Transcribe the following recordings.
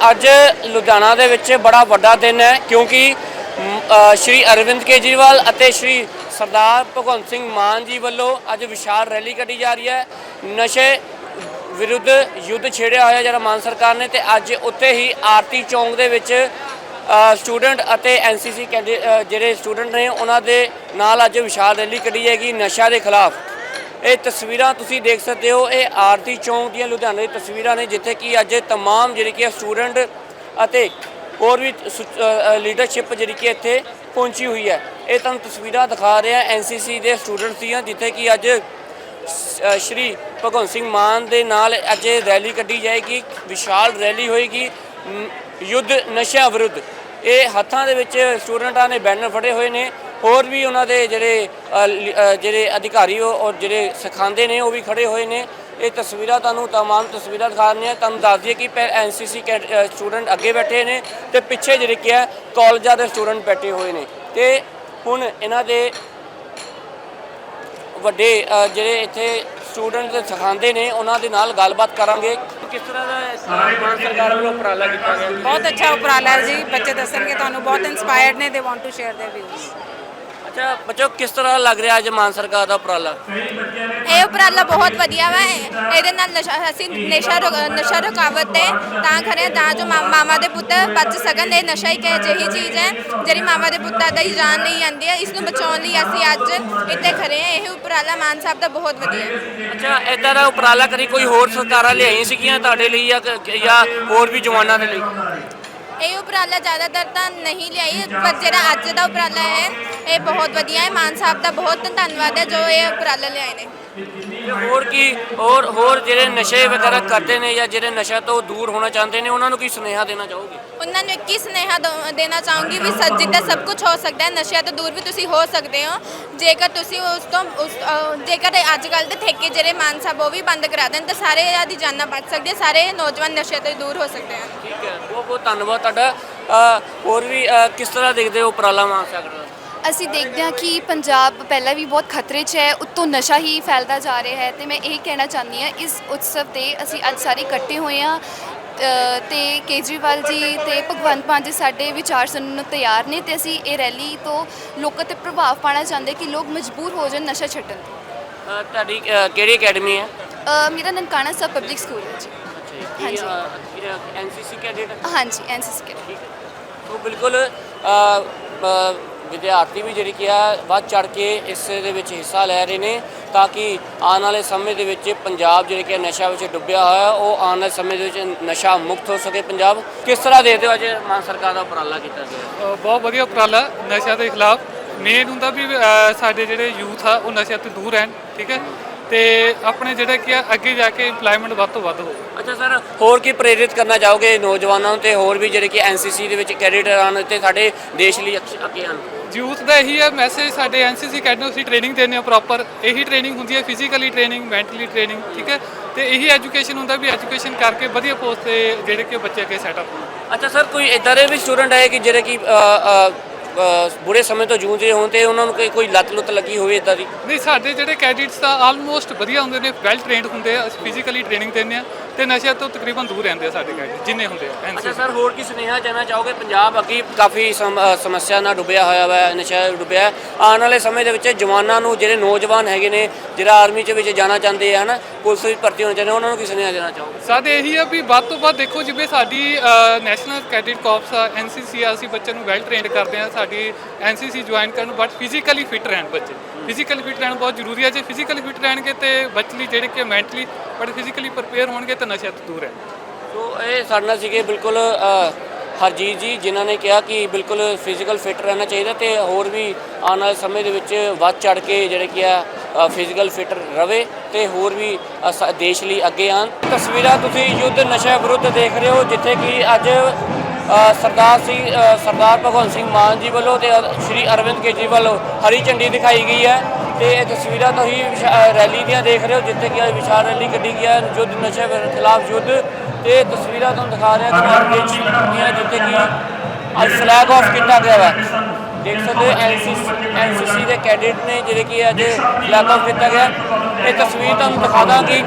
ਅੱਜ ਲੁਧਿਆਣਾ ਦੇ ਵਿੱਚ ਬੜਾ ਵੱਡਾ ਦਿਨ ਹੈ, ਕਿਉਂਕਿ ਸ਼੍ਰੀ ਅਰਵਿੰਦ ਕੇਜਰੀਵਾਲ ਅਤੇ ਸ਼੍ਰੀ ਸਰਦਾਰ ਭਗਵੰਤ ਸਿੰਘ ਮਾਨ ਜੀ ਵੱਲੋਂ ਅੱਜ ਵਿਸ਼ਾਲ ਰੈਲੀ ਕੱਢੀ ਜਾ ਰਹੀ ਹੈ। ਨਸ਼ੇ ਵਿਰੁੱਧ ਯੁੱਧ ਛੇੜਿਆ ਹੋਇਆ ਜਿਹੜਾ ਮਾਨ ਸਰਕਾਰ ਨੇ ਤੇ ਅੱਜ ਉੱਥੇ ਹੀ ਆਰਤੀ ਚੌਂਕ ਦੇ ਵਿੱਚ ਸਟੂਡੈਂਟ ਅਤੇ ਐਨਸੀਸੀ ਜਿਹੜੇ ਸਟੂਡੈਂਟ ਨੇ, ਉਹਨਾਂ ਦੇ ਨਾਲ ਅੱਜ ਵਿਸ਼ਾਲ ਰੈਲੀ ਕੱਢੀ ਜਾਏਗੀ ਨਸ਼ਾ ਦੇ ਖਿਲਾਫ। ਇਹ ਤਸਵੀਰਾਂ ਤੁਸੀਂ ਦੇਖ ਸਕਦੇ ਹੋ ਇਹ ਆਰਤੀ ਚੌਂਕ ਦੀਆਂ ਲੁਧਿਆਣਾ ਦੀ ਤਸਵੀਰਾਂ ਨੇ ਜਿੱਥੇ ਕਿ ਅੱਜ तमाम ਜਿਹੜੀ ਕਿ ਸਟੂਡੈਂਟ ਅਤੇ ਹੋਰ ਵੀ ਲੀਡਰਸ਼ਿਪ ਜਿਹੜੀ ਕਿ ਇੱਥੇ ਪਹੁੰਚੀ ਹੋਈ ਹੈ ਇਹ ਤੁਹਾਨੂੰ ਤਸਵੀਰਾਂ ਦਿਖਾ ਰਿਹਾ ਐਨਸੀਸੀ ਦੇ ਸਟੂਡੈਂਟਸ ਦੀਆਂ ਜਿੱਥੇ ਕਿ ਅੱਜ ਸ- ਅ, ਸ਼੍ਰੀ ਭਗਵੰਤ ਸਿੰਘ ਮਾਨ ਦੇ ਨਾਲ ਅੱਜ ਇਹ ਰੈਲੀ ਕੱਢੀ ਜਾਏਗੀ ਵਿਸ਼ਾਲ ਰੈਲੀ ਹੋਏਗੀ ਨ- ਯੁੱਧ ਨਸ਼ਿਆਂ ਵਿਰੁੱਧ ਇਹ ਹੱਥਾਂ ਦੇ ਵਿੱਚ ਸਟੂਡੈਂਟਾਂ ਨੇ ਬੈਨਰ ਫੜੇ ਹੋਏ ਨੇ ਹੋਰ ਵੀ ਉਹਨਾਂ ਦੇ ਜਿਹੜੇ ਅ, ਲ- ਅ, ਜਿਹੜੇ ਅਧਿਕਾਰੀ ਉਹ- ਔਰ ਜਿਹੜੇ ਸਿਖਾਉਂਦੇ ਨੇ ਉਹ ਵੀ ਖੜੇ ਹੋਏ ਨੇ ਇਹ ਤਸਵੀਰਾਂ ਤੁਹਾਨੂੰ तमाम ਤਸਵੀਰਾਂ ਦਿਖਾ ਰਹੇ ਹਾਂ ਤੁਹਾਨੂੰ ਦੱਸ ਦਈਏ ਕਿ ਐਨਸੀਸੀ ਸਟੂਡੈਂਟ ਅੱਗੇ ਬੈਠੇ ਨੇ ਤੇ ਪਿੱਛੇ ਜਿਹੜੇ ਕਿ ਹੈ ਕਾਲਜਾਂ ਦੇ ਸਟੂਡੈਂਟ ਬੈਠੇ ਹੋਏ ਨੇ ਤੇ ਹੁਣ ਇਹਨਾਂ ਦੇ ਵੱਡੇ ਅ, ਜਿਹੜੇ ਇੱਥੇ ਸਟੂਡੈਂਟ ਸਿਖਾਉਂਦੇ ਨੇ ਉਹਨਾਂ ਦੇ ਨਾਲ ਗੱਲਬਾਤ ਕਰਾਂਗੇ ਕਿਸ ਤਰ੍ਹਾਂ ਦਾ ਮਾਨ ਸਰਕਾਰ ਵੱਲੋਂ ਉਪਰਾਲਾ ਕੀਤਾ ਗਿਆ ਬਹੁਤ ਅੱਛਾ ਉਪਰਾਲਾ ਹੈ ਜੀ ਬੱਚੇ ਦੱਸਣਗੇ ਤੁਹਾਨੂੰ ਬਹੁਤ ਇਨਸਪਾਇਰਡ ਨੇ they want to share their views ਅੱਛਾ ਬੱਚੋ ਕਿਸ ਤਰ੍ਹਾਂ ਲੱਗ ਰਿਹਾ ਅੱਜ ਮਾਨ ਸਰਕਾਰ ਦਾ ਉਪਰਾਲਾ? ਇਹ ਉਪਰਾਲਾ ਬਹੁਤ ਵਧੀਆ ਵਾ। ਇਹ- ਇਹਦੇ ਨਾਲ ਨਸ਼ਾ ਅਸੀਂ ਨਸ਼ਾ ਰੁਕ- ਨਸ਼ਾ ਰੁਕਾਵਟ ਤੇ ਤਾਂ ਖਰੇ ਤਾਂ ਜੋ ਮਾ- ਮਾਵਾਂ ਦੇ ਪੁੱਤ ਬਚ ਸਕਣ। ਇਹ ਨਸ਼ਾ ਇੱਕ ਅਜਿਹੀ ਚੀਜ਼ ਹੈ ਜਿਹੜੀ ਮਾਵਾਂ ਦੇ ਪੁੱਤਾਂ ਦਾ ਹੀ ਜਾਨ ਲਈ ਜਾਂਦੀ ਹੈ। ਇਸ ਨੂੰ ਬਚਾਉਣ ਲਈ ਅਸੀਂ ਅੱਜ ਇੱਥੇ ਖੜੇ ਹਾਂ। ਇਹ ਉਪਰਾਲਾ ਮਾਨ ਸਾਹਿਬ ਦਾ ਬਹੁਤ ਵਧੀਆ ਹੈ। ਅੱਛਾ ਇਦਾਂ ਦਾ ਉਪਰਾਲਾ ਕਰੀ ਕੋਈ ਹੋਰ ਸਰਕਾਰਾਂ ਲਿਆਈ ਸੀਗੀਆਂ ਤੁਹਾਡੇ ਲਈ ਜਾਂ ਕ- ਜਾਂ ਹੋਰ ਵੀ ਜਵਾਨਾਂ ਦੇ ਲਈ? ਇਹ ਉਪਰਾਲਾ ਜ਼ਿਆਦਾਤਰ ਤਾਂ ਨਹੀਂ ਲਿਆਈ ਪਰ ਜਿਹੜਾ ਅੱਜ ਦਾ ਉਪਰਾਲਾ ਹੈ ਇਹ ਬਹੁਤ ਵਧੀਆ ਹੈ। ਮਾਨ ਸਾਹਿਬ ਦਾ ਬਹੁਤ ਧੰਨਵਾਦ ਹੈ ਜੋ ਇਹ ਉਪਰਾਲਾ ਲਿਆਏ ਨੇ। ਤੇ ਹੋਰ ਕੀ ਹੋਰ ਹੋਰ ਜਿਹੜੇ ਨਸ਼ੇ ਵਗੈਰਾ ਕਰਦੇ ਨੇ ਜਾਂ ਜਿਹੜੇ ਨਸ਼ਾ ਤੋਂ ਦੂਰ ਹੋਣਾ ਚਾਹੁੰਦੇ ਨੇ ਉਹਨਾਂ ਨੂੰ ਕੀ ਸੁਨੇਹਾ ਦੇਣਾ ਚਾਹੋਗੇ? ਉਹਨਾਂ ਨੂੰ ਇੱਕ ਹੀ ਸੁਨੇਹਾ ਦੇਣਾ ਚਾਹੂੰਗੀ ਵੀ ਸੱਚ ਜਿੱਦਾਂ ਸਭ ਕੁਝ ਹੋ ਸਕਦਾ ਹੈ ਨਸ਼ਿਆਂ ਤੋਂ ਦੂਰ ਵੀ ਤੁਸੀਂ ਹੋ ਸਕਦੇ ਹੋ। ਜੇਕਰ ਤੁਸੀਂ ਉਸ ਤੋਂ ਉਸ ਅਹ ਜੇਕਰ ਅੱਜ ਕੱਲ੍ਹ ਦੇ ਠੇਕੇ ਜਿਹੜੇ ਮਾਨ ਸਾਹਿਬ ਉਹ ਵੀ ਬੰਦ ਕਰਾ ਦੇਣ ਤਾਂ ਸਾਰੇ ਦੀ ਜਾਨਾਂ ਬਚ ਸਕਦੀਆਂ ਸਾਰੇ ਨੌਜਵਾਨ ਨਸ਼ੇ ਤੋਂ ਦੂਰ ਹੋ ਸਕਦੇ ਹਨ। ਠੀਕ ਹੈ ਬਹੁਤ ਬਹੁਤ ਧੰਨਵਾਦ ਤੁਹਾਡਾ। ਅ, ਹੋਰ ਵੀ ਅ, ਕਿਸ ਤਰ੍ਹਾਂ ਦੇਖਦੇ ਹੋ ਉਪਰਾਲਾ ਮਾਨ ਦਾ ਅਸੀਂ ਦੇਖਦੇ ਹਾਂ ਕਿ ਪੰਜਾਬ ਪਹਿਲਾਂ ਵੀ ਬਹੁਤ ਖਤਰੇ 'ਚ ਹੈ ਉੱਤੋਂ ਨਸ਼ਾ ਹੀ ਫੈਲਦਾ ਜਾ ਰਿਹਾ ਹੈ ਤੇ ਮੈਂ ਇਹ ਕਹਿਣਾ ਚਾਹੁੰਦੀ ਹਾਂ ਇਸ ਉਤਸਵ ਤੇ ਅਸੀਂ ਅੱਜ ਸਾਰੇ ਇਕੱਠੇ ਹੋਏ ਹਾਂ ਅ, ਤੇ ਕੇਜਰੀਵਾਲ ਜੀ ਤੇ ਭਗਵੰਤ ਮਾਨ ਜੀ ਸਾਡੇ ਵਿਚਾਰ ਸੁਣਨ ਨੂੰ ਤਿਆਰ ਨੇ ਤੇ ਅਸੀਂ ਇਹ ਰੈਲੀ ਤੋਂ ਲੋਕਾਂ ਤੇ ਪ੍ਰਭਾਵ ਪਾਉਣਾ ਚਾਹੁੰਦੇ ਕਿ ਲੋਕ ਮਜਬੂਰ ਹੋ ਜਾਣ ਨਸ਼ਾ ਛੱਡਣ ਤੇ। ਅ, ਤੁਹਾਡੀ ਅ, ਕਿਹੜੀ ਅਕੈਡਮੀ ਹੈ? ਅ, ਮੇਰਾ ਨਨਕਾਣਾ ਸਬ ਪਬਲਿਕ ਸਕੂਲ ਹੈ ਜੀ। ਹਾਂਜੀ। ਐਨਸੀਸੀ ਕੈਡੇਟ ਹਾਂਜੀ ਐਨਸੀਸੀ ਠੀਕ ਹੈ। ਸੋ ਬਿਲਕੁਲ ਅ, ਅ, ਵਿਦਿਆਰਥੀ ਵੀ ਜਿਹੜੀ ਕਿ ਆ ਵੱਧ ਚੜ ਕੇ ਇਸ ਦੇ ਵਿੱਚ ਹਿੱਸਾ ਲੈ ਰਹੇ ਨੇ ਤਾਂ ਕਿ ਆਉਣ ਵਾਲੇ ਸਮੇਂ ਦੇ ਵਿੱਚ ਪੰਜਾਬ ਜਿਹੜੇ ਕਿ ਨਸ਼ਾ ਵਿੱਚ ਡੁੱਬਿਆ ਹੋਇਆ ਉਹ ਆਉਣ ਵਾਲੇ ਸਮੇਂ ਦੇ ਵਿੱਚ ਨਸ਼ਾ ਮੁਕਤ ਹੋ ਸਕੇ ਪੰਜਾਬ। ਕਿਸ ਤਰ੍ਹਾਂ ਦੇਖਦੇ ਹੋ ਅੱਜ ਮਾਨ ਸਰਕਾਰ ਦਾ ਉਪਰਾਲਾ ਕੀਤਾ ਗਿਆ? ਅ, ਬਹੁਤ ਵਧੀਆ ਉਪਰਾਲਾ ਨਸ਼ਿਆਂ ਦੇ ਖਿਲਾਫ। ਮੇਨ ਹੁੰਦਾ ਵੀ ਸਾਡੇ ਜਿਹੜੇ ਯੂਥ ਆ ਉਹ ਨਸ਼ਿਆਂ ਤੋਂ ਦੂਰ ਰਹਿਣ ਠੀਕ ਹੈ? ਤੇ ਆਪਣੇ ਜਿਹੜਾ ਕੀ ਆ ਅੱਗੇ ਜਾ ਕੇ EMPLOYMENT ਵੱਧ ਤੋਂ ਵੱਧ ਹੋਵੇ। ਅੱਛਾ ਸਰ ਹੋਰ ਕੀ ਪ੍ਰੇਰਿਤ ਕਰਨਾ ਚਾਹੋਗੇ ਨੌਜਵਾਨਾਂ ਨੂੰ ਤੇ ਹੋਰ ਵੀ ਜਿਹੜੇ ਕਿ ਐਨਸੀਸੀ ਦੇ ਵਿੱਚ ਕੈਡੇਟ ਆਣ ਤੇ ਸਾਡੇ ਦੇਸ਼ ਲਈ ਅੱਗੇ ਆਣ ਯੂਥ ਦਾ ਇਹੀ ਹੈ ਮੈਸੇਜ ਸਾਡੇ ਐਨਸੀਸੀ ਅਕੈਡਮੀ ਅਸੀਂ ਟ੍ਰੇਨਿੰਗ ਦਿੰਦੇ ਹਾਂ ਪ੍ਰੋਪਰ ਇਹੀ ਟ੍ਰੇਨਿੰਗ ਹੁੰਦੀ ਹੈ ਫਿਜ਼ੀਕਲੀ ਟ੍ਰੇਨਿੰਗ ਮੈਂਟਲੀ ਟ੍ਰੇਨਿੰਗ ਠੀਕ ਹੈ? ਤੇ ਇਹੀ ਐਜੂਕੇਸ਼ਨ ਹੁੰਦਾ ਵੀ ਐਜੂਕੇਸ਼ਨ ਕਰਕੇ ਵਧੀਆ ਪੋਸਟ ਤੇ ਜਿਹੜੇ ਕਿ ਬੱਚੇ ਅੱਗੇ ਸੈਟਅਪ ਹੋਣ। ਅੱਛਾ ਸਰ ਕੋਈ ਇਦਾਂ ਦੇ ਵੀ ਸਟੂਡੈਂਟ ਆਏ ਕਿ ਜਿਹੜੇ ਕਿ ਬੁਰੇ ਸਮੇਂ ਤੋਂ ਜੂਝ ਰਹੇ ਹੋਣ ਤੇ ਉਹਨਾਂ ਨੂੰ ਕੋਈ- ਕੋਈ ਲੱਤ ਲੁੱਤ ਲੱਗੀ ਹੋਵੇ ਇਦਾਂ ਦੀ? ਨਹੀਂ ਸਾਡੇ ਜਿਹੜੇ ਕੈਡਿਟਸ ਤਾਂ ਆਲਮੋਸਟ ਵਧੀਆ ਹੁੰਦੇ ਨੇ ਵੈਲ ਟ੍ਰੇਨਡ ਹੁੰਦੇ ਆ ਅਸੀਂ ਫਿਜ਼ੀਕਲੀ ਟ੍ਰੇਨਿੰਗ ਦਿੰਦੇ ਆ ਤੇ ਨਸ਼ਿਆਂ ਤੋਂ ਤਕਰੀਬਨ ਦੂਰ ਰਹਿੰਦੇ ਆ ਸਾਡੇ ਕੈਡਿਟ ਜਿੰਨੇ ਹੁੰਦੇ ਆ ਅੱਛਾ ਸਰ ਹੋਰ ਕੀ ਸੁਨੇਹਾ ਦੇਣਾ ਚਾਹੋਗੇ? ਪੰਜਾਬ ਅੱਗੇ ਕਾਫੀ ਸਮੱਸਿਆ ਨਾਲ ਡੁੱਬਿਆ ਹੋਇਆ ਹੈ ਨਸ਼ਾ ਡੁੱਬਿਆ। ਆਉਣ ਵਾਲੇ ਸਮੇਂ ਦੇ ਵਿੱਚ ਜਵਾਨਾਂ ਨੂੰ ਜਿਹੜੇ ਨੌਜਵਾਨ ਹੈਗੇ ਨੇ ਜਿਹੜਾ ਆਰਮੀ ਚ ਵਿੱਚ ਜਾਣਾ ਚਾਹੁੰਦੇ ਆ ਹਨਾ ਪੁਲਿਸ ਵਿੱਚ ਭਰਤੀ ਹੋਣਾ ਚਾਹੁੰਦੇ ਉਹਨਾਂ ਨੂੰ ਕੀ ਸੁਨੇਹਾ ਦੇਣਾ ਚਾਹੋਗੇ? ਸਾਡੇ ਇਹੀ ਆ ਵੀ ਵੱਧ ਤੋਂ ਵੱਧ ਦੇਖੋ ਜਿਵੇਂ ਸਾਡੀ ਨੈਸ਼ਨਲ ਕੈਡਿਟ ਕਾਰਪਸ ਆ ਐਨਸੀਸੀ ਆ ਅਸੀਂ ਬੱਚਿਆਂ ਨੂੰ ਵੈਲ ਟ੍ਰੇਨਡ ਕਰਦੇ ਆ ਸਾਡੀ ਐਨਸੀਸੀ ਜੁਆਇਨ ਕਰਨ ਬਟ ਫਿਜ਼ੀਕਲੀ ਫਿਟ ਰਹਿਣ ਬੱਚੇ। ਫਿਜ਼ੀਕਲੀ ਫਿਟ ਰਹਿਣਾ ਬਹੁਤ ਜ਼ਰੂਰੀ ਹੈ ਜੇ ਫਿਜ਼ੀਕਲੀ ਫਿਟ ਰਹਿਣਗੇ ਤੇ ਬੱਚੇ ਜਿਹੜੇ ਕਿ ਮੈਂਟਲੀ ਬਟ ਫਿਜ਼ੀਕਲੀ ਪ੍ਰਪੇਅਰ ਹੋਣਗੇ ਤਾਂ ਨਸ਼ਿਆਂ ਤੋਂ ਦੂਰ ਰਹਿਣ ਸੋ ਇਹ ਸਾਡੇ ਨਾਲ ਸੀਗੇ ਬਿਲਕੁਲ ਹਰਜੀਤ ਜੀ ਜਿਨ੍ਹਾਂ ਨੇ ਕਿਹਾ ਕਿ ਬਿਲਕੁਲ ਫਿਜ਼ੀਕਲ ਫਿਟ ਰਹਿਣਾ ਚਾਹੀਦਾ ਤੇ ਹੋਰ ਵੀ ਆਉਣ ਵਾਲੇ ਸਮੇਂ ਦੇ ਵਿੱਚ ਵੱਧ ਚੜ ਕੇ ਜਿਹੜੇ ਕੀ ਆ ਫਿਜ਼ੀਕਲ ਫਿਟ ਰਵੇ ਤੇ ਹੋਰ ਵੀ ਅ, ਦੇਸ਼ ਲਈ ਅੱਗੇ ਆਣ ਤਸਵੀਰਾਂ ਤੁਸੀਂ ਯੁੱਧ ਨਸ਼ਾ ਵਿਰੁੱਧ ਦੇਖ ਰਹੇ ਹੋ ਜਿੱਥੇ ਕਿ ਅੱਜ ਸਰਦਾਰ ਸਿੰਘ ਸਰਦਾਰ ਭਗਵੰਤ ਸਿੰਘ ਮਾਨ ਜੀ ਵੱਲੋਂ ਤੇ ਸ਼੍ਰੀ ਅਰਵਿੰਦ ਕੇਜਰੀਵਾਲ ਵੱਲੋਂ ਹਰੀ ਝੰਡੀ ਦਿਖਾਈ ਗਈ ਹੈ ਤੇ ਇਹ ਤਸਵੀਰਾਂ ਤੁਸੀਂ ਵਿਸ਼ਾ- ਰੈਲੀ ਦੀਆਂ ਦੇਖ ਰਹੇ ਹੋ, ਜਿੱਥੇ ਕਿ ਅੱਜ ਵਿਸ਼ਾਲ ਰੈਲੀ ਕੱਢੀ ਗਈ ਹੈ, ਯੁੱਧ ਨਸ਼ੇ ਖਿਲਾਫ ਯੁੱਧ ਤੇ ਤਸਵੀਰਾਂ ਤੁਹਾਨੂੰ ਦਿਖਾ ਰਿਹਾ ਕਿ ਪੰਜਾਬ ਜਿੱਥੇ ਕਿ ਅੱਜ ਫਲੈਗ ਆਫ ਕੀਤਾ ਗਿਆ ਹੈ ਦੇਖ ਸਕਦੇ ਹੋ ਐਨਸੀਸੀ ਐਨਸੀਸੀ ਦੇ ਕੈਡਿਟ ਨੇ ਜਿਹੜੇ ਕਿ ਅੱਜ ਫਲੈਗ ਆਫ ਕੀਤਾ ਗਿਆ। ਇਹ ਤਸਵੀਰ ਤੁਹਾਨੂੰ ਦਿਖਾ ਦਾਂਗੀ।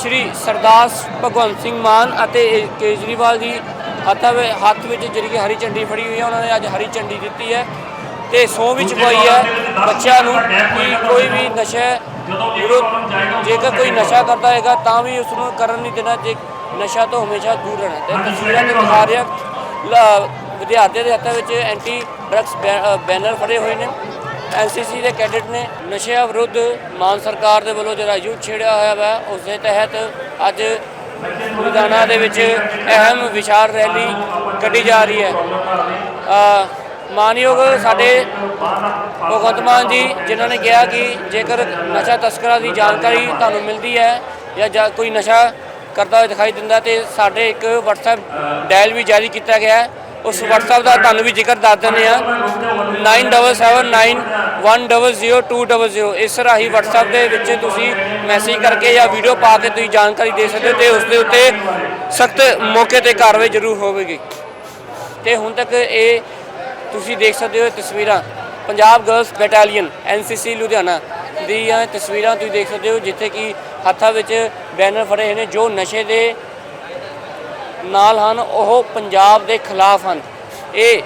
ਸ਼੍ਰੀ ਸਰਦਾਰ ਭਗਵੰਤ ਸਿੰਘ ਮਾਨ ਅਤੇ ਕੇਜਰੀਵਾਲ ਜੀ ਹੱਥਾਂ ਵਿੱਚ ਹੱਥ ਵਿੱਚ ਜਿਹੜੀ ਹਰੀ ਝੰਡੀ ਫੜੀ ਹੋਈ ਹੈ ਉਹਨਾਂ ਨੇ ਅੱਜ ਹਰੀ ਝੰਡੀ ਦਿੱਤੀ ਹੈ ਤੇ ਸੌ ਵਿੱਚ ਪਾਈ ਹੈ ਬੱਚਿਆਂ ਨੂੰ ਕਿ ਕੋਈ ਵੀ ਨਸ਼ਾ ਵਿਰੁੱਧ ਜੇਕਰ ਕੋਈ ਨਸ਼ਾ ਕਰਦਾ ਹੈਗਾ ਤਾਂ ਵੀ ਉਸ ਨੂੰ ਕਰਨ ਨਹੀਂ ਦੇਣਾ ਜੇ ਨਸ਼ਾ ਤੋਂ ਹਮੇਸ਼ਾ ਦੂਰ ਰਹਿਣਾ। ਤੇ ਤਸਵੀਰਾਂ ਤੇ ਦਿਖਾ ਰਿਹਾ ਵਿਦਿਆਰਥੀਆਂ ਦੇ ਹੱਥਾਂ ਵਿੱਚ ਐਂਟੀ ਡਰੱਗਸ ਬੈਨਰ ਫੜੇ ਹੋਏ ਨੇ। ਐਨਸੀਸੀ ਦੇ ਕੈਡਟ ਨੇ ਨਸ਼ਿਆਂ ਵਿਰੁੱਧ ਮਾਨ ਸਰਕਾਰ ਦੇ ਵੱਲੋਂ ਜਿਹੜਾ ਯੁੱਧ ਛੇੜਿਆ ਹੋਇਆ ਵਾ ਉਸ ਦੇ ਤਹਿਤ ਅੱਜ ਲੁਧਿਆਣਾ ਦੇ ਵਿੱਚ ਅਹਿਮ ਵਿਚਾਰ ਰੈਲੀ ਕੱਢੀ ਜਾ ਰਹੀ ਹੈ। ਮਾਨਯੋਗ ਸਾਡੇ ਭਗਵੰਤ ਮਾਨ ਜੀ, ਜਿਨ੍ਹਾਂ ਨੇ ਕਿਹਾ ਕਿ ਜੇਕਰ ਨਸ਼ਾ ਤਸਕਰਾਂ ਦੀ ਜਾਣਕਾਰੀ ਤੁਹਾਨੂੰ ਮਿਲਦੀ ਹੈ ਜਾਂ ਜਾਂ ਕੋਈ ਨਸ਼ਾ ਕਰਦਾ ਹੋਇਆ ਦਿਖਾਈ ਦਿੰਦਾ ਤੇ ਸਾਡੇ ਇੱਕ WhatsApp ਡਾਇਲ ਵੀ ਜਾਰੀ ਕੀਤਾ ਗਿਆ ਹੈ। ਉਸ WhatsApp ਦਾ ਤੁਹਾਨੂੰ ਵੀ ਜ਼ਿਕਰ ਦੱਸ ਦਿੰਦੇ ਆ 9779100200 ਇਸ ਰਾਹੀਂ WhatsApp ਦੇ ਵਿੱਚ ਤੁਸੀਂ ਮੈਸੇਜ ਕਰਕੇ ਜਾਂ ਵੀਡੀਓ ਪਾ ਕੇ ਤੁਸੀਂ ਜਾਣਕਾਰੀ ਦੇ ਸਕਦੇ ਹੋ ਤੇ ਉਸ ਦੇ ਉੱਤੇ ਸਖਤ ਮੌਕੇ ਤੇ ਕਾਰਵਾਈ ਜ਼ਰੂਰ ਹੋਵੇਗੀ ਤੇ ਹੁਣ ਤੱਕ ਇਹ ਤੁਸੀਂ ਦੇਖ ਸਕਦੇ ਹੋ ਤਸਵੀਰਾਂ Punjab girls battalion NCC Ludhiana ਦੀਆਂ ਤਸਵੀਰਾਂ ਤੁਸੀਂ ਦੇਖ ਸਕਦੇ ਹੋ ਜਿੱਥੇ ਕਿ ਹੱਥਾਂ ਵਿੱਚ ਬੈਨਰ ਫੜੇ ਹੋਏ ਨੇ ਜੋ ਨਸ਼ੇ ਦੇ ਨਾਲ ਹਨ, ਉਹ ਪੰਜਾਬ ਦੇ ਖਿਲਾਫ ਹਨ। ਇਹ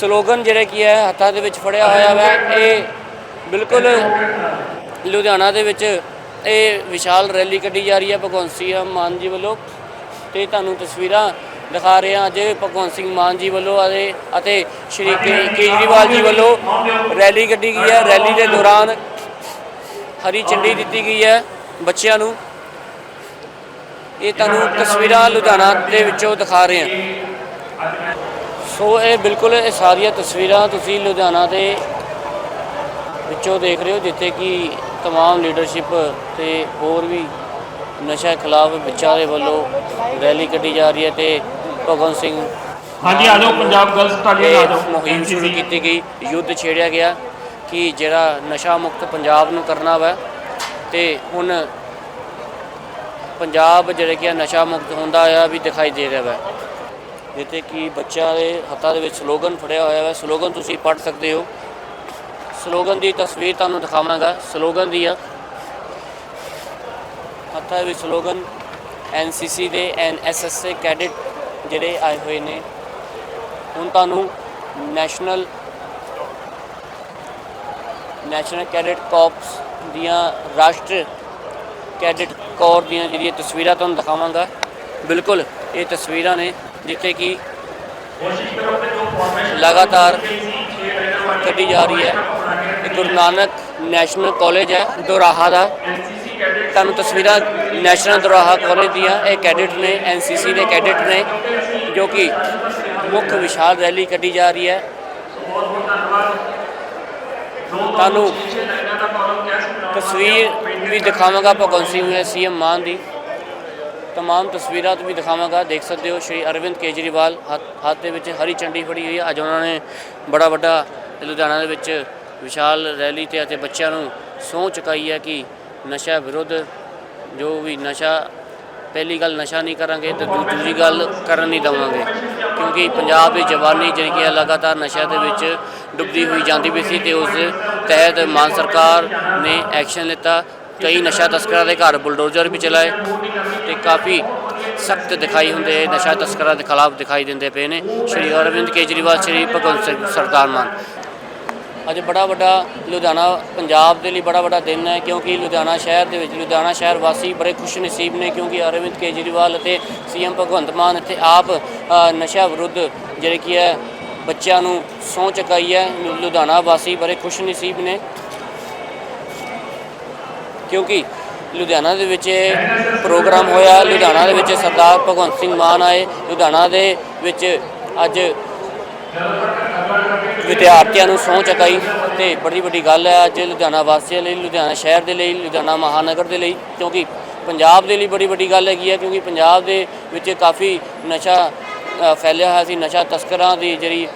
ਸਲੋਗਨ ਜਿਹੜਾ ਕੀ ਹੈ, ਹੱਥਾਂ ਦੇ ਵਿੱਚ ਫੜਿਆ ਹੋਇਆ ਹੈ ਇਹ ਬਿਲਕੁਲ ਲੁਧਿਆਣਾ ਦੇ ਵਿੱਚ ਇਹ ਵਿਸ਼ਾਲ ਰੈਲੀ ਕੱਢੀ ਜਾ ਰਹੀ ਹੈ ਭਗਵੰਤ ਸਿੰਘ ਮਾਨ ਜੀ ਵੱਲੋਂ। ਤੇ ਤੁਹਾਨੂੰ ਤਸਵੀਰਾਂ ਦਿਖਾ ਰਹੇ ਹਾਂ ਅੱਜ ਭਗਵੰਤ ਸਿੰਘ ਮਾਨ ਜੀ ਵੱਲੋਂ ਅਤੇ ਅਤੇ ਸ਼੍ਰੀ ਕੇਜਰੀਵਾਲ ਜੀ ਵੱਲੋਂ ਰੈਲੀ ਕੱਢੀ ਗਈ ਹੈ। ਰੈਲੀ ਦੇ ਦੌਰਾਨ ਹਰੀ ਝੰਡੀ ਦਿੱਤੀ ਗਈ ਹੈ ਬੱਚਿਆਂ ਨੂੰ। ਇਹ ਤੁਹਾਨੂੰ ਤਸਵੀਰਾਂ ਲੁਧਿਆਣਾ ਦੇ ਵਿੱਚੋਂ ਦਿਖਾ ਰਹੇ ਹਾਂ ਸੋ ਇਹ ਬਿਲਕੁਲ ਇਹ ਸਾਰੀਆਂ ਤਸਵੀਰਾਂ ਤੁਸੀਂ ਲੁਧਿਆਣਾ ਦੇ ਵਿੱਚੋਂ ਦੇਖ ਰਹੇ ਹੋ ਜਿੱਥੇ ਕਿ तमाम ਲੀਡਰਸ਼ਿਪ ਤੇ ਹੋਰ ਵੀ ਨਸ਼ਾ ਖਿਲਾਫ ਬੱਚਿਆਂ ਦੇ ਵੱਲੋਂ ਰੈਲੀ ਕੱਢੀ ਜਾ ਰਹੀ ਹੈ ਤੇ ਭਗਵੰਤ ਸਿੰਘ ਹਾਂਜੀ ਆ ਜਾਓ ਪੰਜਾਬ ਗਰਲਸ ਬਟਾਲੀਅਨ ਆ ਇਹ ਜਾਓ ਮੁਹਿੰਮ ਸ਼ੁਰੂ ਕੀਤੀ ਗਈ ਯੁੱਧ ਛੇੜਿਆ ਗਿਆ ਕਿ ਜਿਹੜਾ ਨਸ਼ਾ ਮੁਕਤ ਪੰਜਾਬ ਨੂੰ ਕਰਨਾ ਵਾ ਤੇ ਹੁਣ ਪੰਜਾਬ ਜਿਹੜੇ ਕਿ ਆ ਨਸ਼ਾ ਮੁਕਤ ਹੁੰਦਾ ਹੋਇਆ ਵੀ ਦਿਖਾਈ ਦੇ ਰਿਹਾ ਵਾ। ਜਿੱਥੇ ਕਿ ਬੱਚਿਆਂ ਦੇ ਹੱਥਾਂ ਦੇ ਵਿੱਚ ਸਲੋਗਨ ਫੜਿਆ ਹੋਇਆ ਹੈ ਸਲੋਗਨ ਤੁਸੀਂ ਪੜ੍ਹ ਸਕਦੇ ਹੋ। ਸਲੋਗਨ ਦੀ ਤਸਵੀਰ ਤੁਹਾਨੂੰ ਦਿਖਾਵਾਂਗਾ। ਸਲੋਗਨ ਦੀ ਆ। ਹੱਥਾਂ ਦੇ ਵਿੱਚ ਸਲੋਗਨ। ਐਨਸੀਸੀ ਦੇ ਐਨਐਸਐਸ ਦੇ ਕੈਡਿਟ ਜਿਹੜੇ ਆਏ ਹੋਏ ਨੇ। ਹੁਣ ਤੁਹਾਨੂੰ ਨੈਸ਼ਨਲ ਨੈਸ਼ਨਲ ਕੈਡਿਟ ਕਾਰਪਸ ਦੀਆਂ ਰਾਸ਼ਟਰ ਕੈਡਿਟ ਕੌਰ ਦੀਆਂ ਜਿਹੜੀਆਂ ਤਸਵੀਰਾਂ ਤੁਹਾਨੂੰ ਦਿਖਾਵਾਂਗਾ, ਬਿਲਕੁਲ ਇਹ ਤਸਵੀਰਾਂ ਨੇ ਜਿੱਥੇ ਕਿ ਲਗਾਤਾਰ ਕੱਢੀ ਜਾ ਰਹੀ ਹੈ। ਇਹ ਗੁਰੂ ਨਾਨਕ ਨੈਸ਼ਨਲ ਕਾਲਜ ਹੈ, ਦੁਰਾਹਾ ਦਾ। ਤੁਹਾਨੂੰ ਤਸਵੀਰਾਂ ਨੈਸ਼ਨਲ ਦੋਰਾਹਾ ਕਾਲਜ ਦੀਆਂ ਇਹ ਕੈਡਿਟ ਨੇ ਐਨਸੀਸੀ ਦੇ ਕੈਡਟ ਨੇ, ਜੋ ਕਿ ਮੁੱਖ ਵਿਸ਼ਾਲ ਰੈਲੀ ਕੱਢੀ ਜਾ ਰਹੀ ਹੈ। ਤੁਹਾਨੂੰ ਤਸਵੀਰ ਵੀ ਦਿਖਾਵਾਂਗਾ ਭਗਵੰਤ ਸਿੰਘ ਸੀਐਮ ਮਾਨ ਦੀ तमाम ਤਸਵੀਰਾਂ ਵੀ ਦਿਖਾਵਾਂਗਾ ਦੇਖ ਸਕਦੇ ਹੋ ਸ਼੍ਰੀ ਅਰਵਿੰਦ ਕੇਜਰੀਵਾਲ ਹੱਥ ਹੱਥ ਦੇ ਵਿੱਚ ਹਰੀ ਝੰਡੀ ਫੜੀ ਹੋਈ ਹੈ ਅੱਜ ਉਹਨਾਂ ਨੇ ਬੜਾ ਵੱਡਾ ਲੁਧਿਆਣਾ ਦੇ ਵਿੱਚ ਵਿਸ਼ਾਲ ਰੈਲੀ ਤੇ ਅਤੇ ਬੱਚਿਆਂ ਨੂੰ ਸਹੁੰ ਚੁਕਾਈ ਹੈ ਕਿ ਨਸ਼ਾ ਵਿਰੁੱਧ ਜੋ ਵੀ ਨਸ਼ਾ ਪਹਿਲੀ ਗੱਲ ਨਸ਼ਾ ਨਹੀਂ ਕਰਾਂਗੇ ਤੇ ਦੂ- ਦੂਜੀ ਗੱਲ ਕਰਨ ਨਹੀਂ ਦਵਾਂਗੇ ਕਿਉਂਕਿ ਪੰਜਾਬ ਦੀ ਜਵਾਨੀ ਜਿਹੜੀ ਕਿ ਹੈ ਲਗਾਤਾਰ ਨਸ਼ਾ ਦੇ ਵਿੱਚ ਡੁੱਬਦੀ ਹੋਈ ਜਾਂਦੀ ਪਈ ਸੀ ਤੇ ਉਸ ਤਹਿਤ ਮਾਨ ਸਰਕਾਰ ਨੇ ਐਕਸ਼ਨ ਲਿੱਤਾ। ਕਈ ਨਸ਼ਾ ਤਸਕਰਾਂ ਦੇ ਘਰ ਬੁਲਡੋਜ਼ਰ ਵੀ ਚਲਾਏ ਤੇ ਕਾਫੀ ਸਖਤ ਦਿਖਾਈ ਹੁੰਦੇ ਨਸ਼ਾ ਤਸਕਰਾਂ ਦੇ ਖਿਲਾਫ ਦਿਖਾਈ ਦਿੰਦੇ ਪਏ ਨੇ। ਸ਼੍ਰੀ ਅਰਵਿੰਦ ਕੇਜਰੀਵਾਲ ਸ਼੍ਰੀ ਭਗਵੰਤ ਸਿੰਘ ਸਰਦਾਰ ਮਾਨ। ਅੱਜ ਬੜਾ ਵੱਡਾ ਲੁਧਿਆਣਾ ਪੰਜਾਬ ਦੇ ਲਈ ਬੜਾ ਵੱਡਾ ਦਿਨ ਹੈ ਕਿਉਂਕਿ ਲੁਧਿਆਣਾ ਸ਼ਹਿਰ ਦੇ ਵਿੱਚ ਲੁਧਿਆਣਾ ਸ਼ਹਿਰ ਵਾਸੀ ਬੜੇ ਖੁਸ਼ਨਸੀਬ ਨੇ ਕਿਉਂਕਿ ਅਰਵਿੰਦ ਕੇਜਰੀਵਾਲ ਅਤੇ ਸੀਐਮ ਭਗਵੰਤ ਮਾਨ ਇੱਥੇ ਆਪ ਅ, ਨਸ਼ਾ ਵਿਰੁੱਧ ਜਿਹੜੇ ਕੀ ਹੈ ਬੱਚਿਆਂ ਨੂੰ ਸਹੁੰ ਚੁਕਾਈ ਹੈ, ਲੁਧਿਆਣਾ ਵਾਸੀ ਬੜੇ ਖੁਸ਼ਨਸੀਬ ਨੇ। ਕਿਉਂਕਿ ਲੁਧਿਆਣਾ ਦੇ ਵਿੱਚ ਪ੍ਰੋਗਰਾਮ ਹੋਇਆ, ਲੁਧਿਆਣਾ ਦੇ ਵਿੱਚ ਸਰਦਾਰ ਭਗਵੰਤ ਸਿੰਘ ਮਾਨ ਆਏ, ਲੁਧਿਆਣਾ ਦੇ ਵਿੱਚ ਅੱਜ ਵਿਦਿਆਰਥੀਆਂ ਨੂੰ ਸਹੁੰ ਚੁਕਾਈ ਤੇ ਬੜੀ ਵੱਡੀ ਗੱਲ ਹੈ, ਅੱਜ ਲੁਧਿਆਣਾ ਵਾਸੀਆਂ ਲਈ, ਲੁਧਿਆਣਾ ਸ਼ਹਿਰ ਦੇ ਲਈ, ਲੁਧਿਆਣਾ ਮਹਾਨਗਰ ਦੇ ਲਈ, ਕਿਉਂਕਿ ਪੰਜਾਬ ਦੇ ਲਈ ਬੜੀ ਵੱਡੀ ਗੱਲ ਹੈਗੀ ਹੈ, ਕਿਉਂਕਿ ਪੰਜਾਬ ਦੇ ਵਿੱਚ ਕਾਫੀ ਨਸ਼ਾ ਫੈਲਿਆ ਹੋਇਆ ਸੀ, ਨਸ਼ਾ ਤਸਕਰਾਂ ਦੀ ਜਿਹੜੀ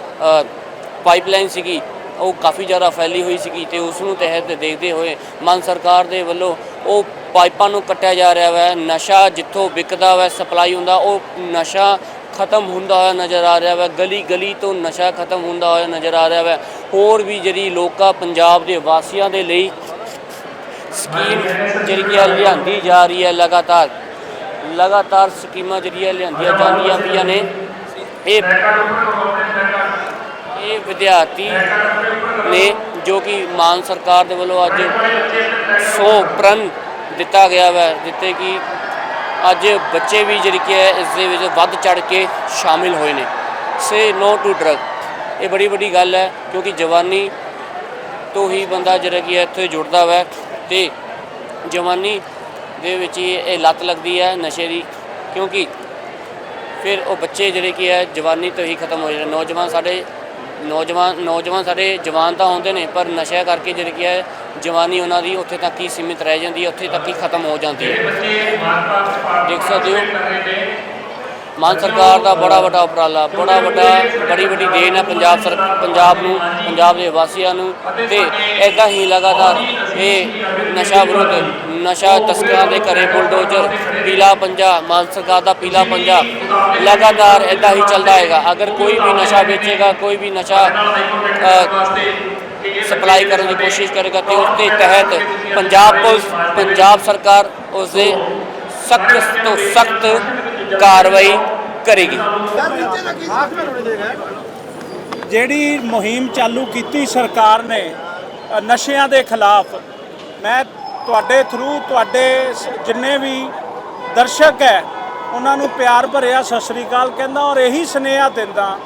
ਪਾਈਪਲਾਈਨ ਸੀਗੀ, ਉਹ ਕਾਫੀ ਜ਼ਿਆਦਾ ਫੈਲੀ ਹੋਈ ਸੀਗੀ ਤੇ ਉਸ ਨੂੰ ਤਹਿਤ ਦੇਖਦੇ ਹੋਏ ਮਾਨ ਸਰਕਾਰ ਦੇ ਵੱਲੋਂ ਉਹ ਪਾਈਪਾਂ ਨੂੰ ਕੱਟਿਆ ਜਾ ਰਿਹਾ ਹੈ ਨਸ਼ਾ ਜਿੱਥੋਂ ਵਿਕਦਾ ਹੈ ਸਪਲਾਈ ਹੁੰਦਾ, ਉਹ ਨਸ਼ਾ ਖਤਮ ਹੁੰਦਾ ਹੋਇਆ ਨਜ਼ਰ ਆ ਰਿਹਾ ਹੈ ਗਲੀ ਗਲੀ ਤੋਂ ਨਸ਼ਾ ਖਤਮ ਹੁੰਦਾ ਹੋਇਆ ਨਜ਼ਰ ਆ ਰਿਹਾ ਹੈ ਹੋਰ ਵੀ ਜਿਹੜੀ ਲੋਕਾਂ, ਪੰਜਾਬ ਦੇ ਵਾਸੀਆਂ ਦੇ ਲਈ ਸਕੀਮ ਜਿਹੜੀ ਆ ਲਿਆਂਦੀ ਜਾ ਰਹੀ ਹੈ, ਲਗਾਤਾਰ ਲਗਾਤਾਰ ਸਕੀਮਾਂ ਜਿਹੜੀਆਂ ਲਿਆਂਦੀਆਂ ਜਾਂਦੀਆਂ ਪਈਆਂ ਨੇ ਇਹ ਇਹ ਵਿਦਿਆਰਥੀ ਨੇ ਜੋ ਕਿ ਮਾਨ ਸਰਕਾਰ ਦੇ ਵੱਲੋਂ ਅੱਜ 100 ਪ੍ਰਣ ਦਿੱਤਾ ਗਿਆ ਹੈ ਜਿੱਤੇ ਕਿ ਅੱਜ ਬੱਚੇ ਵੀ ਜਿਹੜੀ ਕਿ ਹੈ, ਇਸ ਦੇ ਵਿੱਚ ਵੱਧ ਚੜ ਕੇ ਸ਼ਾਮਿਲ ਹੋਏ ਨੇ। Say no to drug. ਇਹ ਬੜੀ ਵੱਡੀ ਗੱਲ ਹੈ, ਕਿਉਂਕਿ ਜਵਾਨੀ ਤੋਂ ਹੀ ਬੰਦਾ ਜਿਹੜਾ ਕਿ ਹੈ, ਇੱਥੇ ਜੁੜਦਾ ਵਾ ਤੇ ਜਵਾਨੀ ਦੇ ਵਿੱਚ ਹੀ ਇਹ ਲੱਤ ਲੱਗਦੀ ਹੈ ਨਸ਼ੇ ਦੀ, ਕਿਉਂਕਿ ਫਿਰ ਉਹ ਬੱਚੇ ਜਿਹੜੇ ਕੀ ਹੈ ਜਵਾਨੀ ਤੋਂ ਹੀ ਖਤਮ ਹੋ ਜਾਂਦੇ ਨੌਜਵਾਨ ਸਾਡੇ ਨੌਜਵਾਨ ਨੌਜਵਾਨ ਸਾਡੇ ਜਵਾਨ ਤਾਂ ਹੁੰਦੇ ਨੇ ਪਰ ਨਸ਼ਾ ਕਰਕੇ ਜਿਹੜੀ ਕੀ ਹੈ ਜਵਾਨੀ ਉਹਨਾਂ ਦੀ ਉੱਥੇ ਤੱਕ ਹੀ ਸੀਮਿਤ ਰਹਿ ਜਾਂਦੀ ਹੈ ਉੱਥੇ ਤੱਕ ਹੀ ਖਤਮ ਹੋ ਜਾਂਦੀ ਹੈ। ਦੇਖ ਸਕਦੇ ਹੋ। ਮਾਨ ਸਰਕਾਰ ਦਾ ਬੜਾ ਵੱਡਾ ਉਪਰਾਲਾ, ਬੜਾ ਵੱਡਾ ਬੜੀ ਵੱਡੀ ਦੇਣ ਹੈ ਪੰਜਾਬ ਸਰ, ਪੰਜਾਬ ਨੂੰ, ਪੰਜਾਬ ਦੇ ਵਾਸੀਆਂ ਨੂੰ ਤੇ ਇਦਾਂ ਹੀ ਲਗਾਤਾਰ ਇਹ ਨਸ਼ਾ ਵਿਰੁੱਧ, ਨਸ਼ਾ ਤਸਕਰਾਂ ਦੇ ਘਰੇ ਬੁਲਡੋਜ਼ਰ, ਪੀਲਾ ਪੰਜਾ, ਮਾਨ ਸਰਕਾਰ ਦਾ ਪੀਲਾ ਪੰਜਾ ਲਗਾਤਾਰ ਇਦਾਂ ਹੀ ਚੱਲਦਾ ਹੈਗਾ ਅਗਰ ਕੋਈ ਵੀ ਨਸ਼ਾ ਵੇਚੇਗਾ, ਕੋਈ ਵੀ ਨਸ਼ਾ ਸਪਲਾਈ ਕਰਨ ਦੀ ਕੋਸ਼ਿਸ਼ ਕਰੇਗਾ ਤੇ ਉਸ ਦੇ ਤਹਿਤ ਪੰਜਾਬ ਪੁਲਿਸ, ਪੰਜਾਬ ਸਰਕਾਰ ਉਸ ਦੇ ਸਖਤ ਤੋਂ ਸਖਤ ਕਾਰਵਾਈ ਕਰੇਗੀ। ਜਿਹੜੀ ਮੁਹਿੰਮ ਚਾਲੂ ਕੀਤੀ ਸਰਕਾਰ ਨੇ ਨਸ਼ਿਆਂ ਦੇ ਖਿਲਾਫ, ਮੈਂ ਤੁਹਾਡੇ ਥਰੂ ਤੁਹਾਡੇ ਜਿੰਨੇ ਵੀ ਦਰਸ਼ਕ ਹੈ, ਉਹਨਾਂ ਨੂੰ ਪਿਆਰ ਭਰਿਆ ਸਤਿ ਸ੍ਰੀ ਅਕਾਲ ਕਹਿੰਦਾ ਔਰ ਇਹੀ ਸੁਨੇਹਾ ਦਿੰਦਾ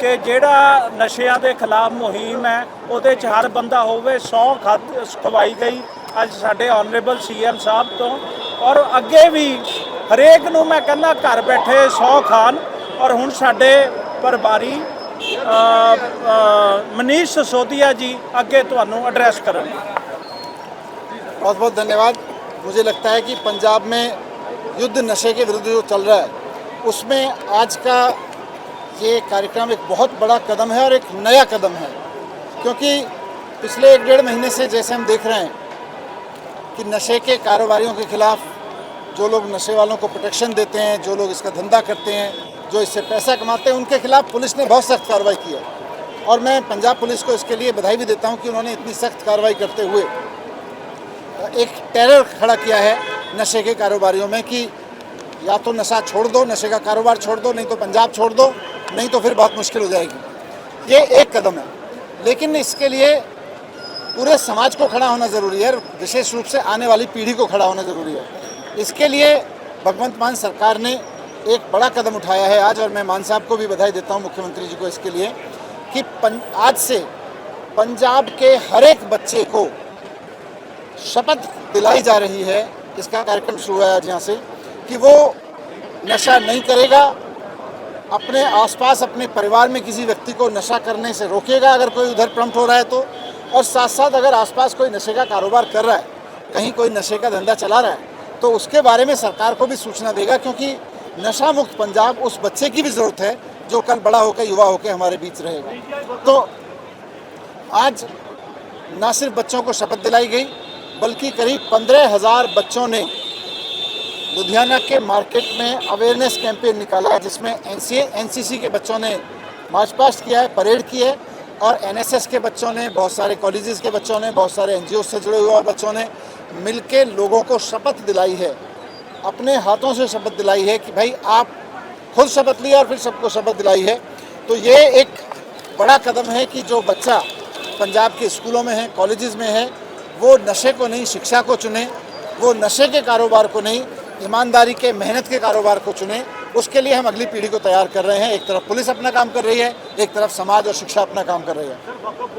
ਕਿ ਜਿਹੜਾ ਨਸ਼ਿਆਂ ਦੇ ਖਿਲਾਫ ਮੁਹਿੰਮ ਹੈ, ਉਹਦੇ 'ਚ ਹਰ ਬੰਦਾ ਹੋਵੇ 100 ਖਾਦ ਖਵਾਈ ਗਈ ਅੱਜ ਸਾਡੇ ਆਨਰੇਬਲ ਸੀਐਮ ਸਾਹਿਬ ਤੋਂ ਔਰ ਅੱਗੇ ਵੀ ਹਰੇਕ ਨੂੰ ਮੈਂ ਕਹਿੰਦਾ ਘਰ ਬੈਠੇ 100 ਖਾਨ ਔਰ ਹੁਣ ਸਾਡੇ ਪ੍ਰਭਾਰੀ ਅ, ਅ, ਮਨੀਸ਼ ਸਸੋਦੀਆ ਜੀ ਅੱਗੇ ਤੁਹਾਨੂੰ ਐਡਰੈਸ ਕਰਨਗੇ बहुत बहुत धन्यवाद मुझे लगता है कि पंजाब में युद्ध नशे के विरुद्ध जो चल रहा है उसमें आज का ये कार्यक्रम एक बहुत बड़ा कदम है और एक नया कदम है क्योंकि पिछले एक डेढ़ महीने से जैसे हम देख रहे हैं कि नशे के कारोबारियों के खिलाफ जो लोग नशे वालों को प्रोटेक्शन देते हैं, जो लोग इसका धंधा करते हैं, जो इससे पैसा कमाते हैं, उनके खिलाफ पुलिस ने बहुत सख्त कार्रवाई की है। और मैं पंजाब पुलिस को इसके लिए बधाई भी देता हूँ कि उन्होंने इतनी सख्त कार्रवाई करते हुए एक टेरर खड़ा किया है नशे के कारोबारियों में कि या तो नशा छोड़ दो, नशे का कारोबार छोड़ दो, नहीं तो पंजाब छोड़ दो, नहीं तो फिर बहुत मुश्किल हो जाएगी। ये एक कदम है। लेकिन इसके लिए पूरे समाज को खड़ा होना ज़रूरी है विशेष रूप से आने वाली पीढ़ी को खड़ा होना ज़रूरी है। इसके लिए भगवंत मान सरकार ने एक बड़ा कदम उठाया है आज, और मैं मान साहब को भी बधाई देता हूँ, मुख्यमंत्री जी को इसके लिए, कि आज से पंजाब के हर एक बच्चे को शपथ दिलाई जा रही है। इसका कार्यक्रम शुरू हुआ है आज यहाँ से, कि वो नशा नहीं करेगा, अपने आसपास, अपने परिवार में किसी व्यक्ति को नशा करने से रोकेगा अगर कोई उधर प्रम्प्ट हो रहा है तो और साथ साथ अगर आसपास कोई नशे का कारोबार कर रहा है, कहीं कोई नशे का धंधा चला रहा है तो उसके बारे में सरकार को भी सूचना देगा, क्योंकि नशा मुक्त पंजाब उस बच्चे की भी ज़रूरत है, जो कल बड़ा होकर, युवा होकर हमारे बीच रहेगा। तो आज ना सिर्फ़ बच्चों को शपथ दिलाई गई, बल्कि करीब पंद्रह हज़ार बच्चों ने लुधियाना के मार्केट में अवेयरनेस कैंपेन निकाला, जिसमें एनसीए सी के बच्चों ने मार्च पास्ट किया है परेड की है, और एनएसएस के बच्चों ने, बहुत सारे कॉलेजेस के बच्चों ने, बहुत सारे एनजीओ से जुड़े हुए बच्चों ने मिलके लोगों को शपथ दिलाई है, अपने हाथों से शपथ दिलाई है कि भाई आप खुद शपथ लिया और फिर सबको शपथ दिलाई है। तो ये एक बड़ा कदम है कि जो बच्चा पंजाब के स्कूलों में है, कॉलेजेस में है, वो नशे को नहीं, शिक्षा को चुने, वो नशे के कारोबार को नहीं, ईमानदारी के, मेहनत के कारोबार को चुने, उसके लिए हम अगली पीढ़ी को तैयार कर रहे हैं। एक तरफ़ पुलिस अपना काम कर रही है, एक तरफ़ समाज और शिक्षा अपना काम कर रही है।